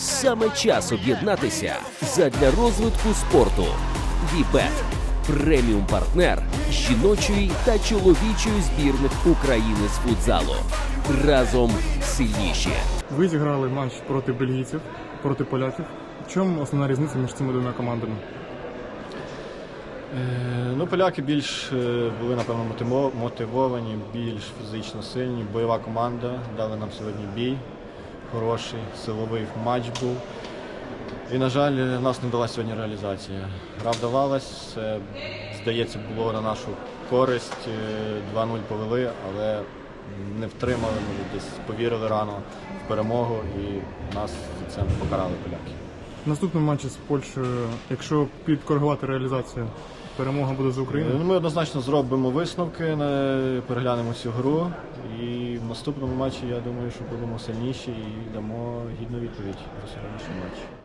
Саме час об'єднатися задля розвитку спорту. Вібет преміум партнер жіночої та чоловічої збірних України з футзалу. Разом сильніші. Ви зіграли матч проти бельгійців, проти поляків. В чому основна різниця між цими двома командами? Е, Ну, поляки більш е, були, напевно, мотиво- мотивовані, більш фізично сильні. Бойова команда дали нам сьогодні бій. Хороший, силовий матч був. І, на жаль, у нас не вдалася сьогодні реалізація. Гра вдавалась, це, здається, було на нашу користь. Е, 2-0 повели, але не втримали, ми десь повірили рано в перемогу і нас за це покарали поляки. В наступному матчі з Польщею, якщо підкоригувати реалізацію, перемога буде за Україну. Ну, Ми однозначно зробимо висновки, не- переглянемо цю гру. І в наступному матчі я думаю, що будемо сильніші і дамо гідну відповідь до сьогоднішнього матч.